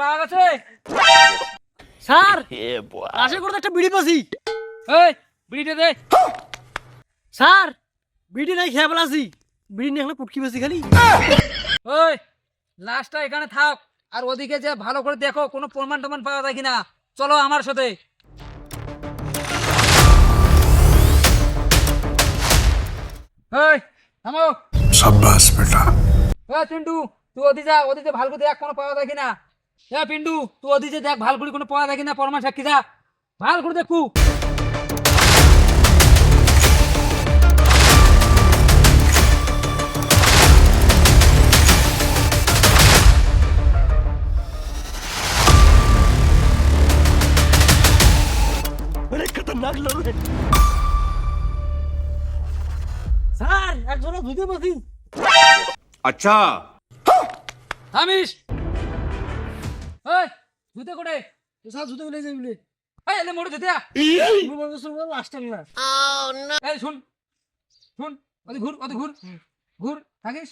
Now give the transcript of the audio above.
পাওয়া গেছে একটা বিড়ি নাই বিড়ি এখানে থাক। আর ওদিকে যে ভালো করে দেখো কোনো প্রমাণ টমান পাওয়া যায় কিনা। চলো আমার সাথে। সাব্বাস বেটা। চিন্টু। তুই ওদি যা ওদিতে ভালো করে দেখ কোনো পাওয়া দেখি না। হ্যাঁ পিন্ডু তুই ওদিতে দেখ ভালো কোনো পাওয়া দেখি না পরমা সাক্ষী যা। ভালো দেখু। আচ্ছা। থামিস। এই জুতে কোটে স্যার ধুতে বলে যাই বলে এই এলে মোড়ে জুতে আ। লাস্ট টাইম না। এই শুন। শুন অতি ঘুর অতি ঘুর। ঘুর থাকিস?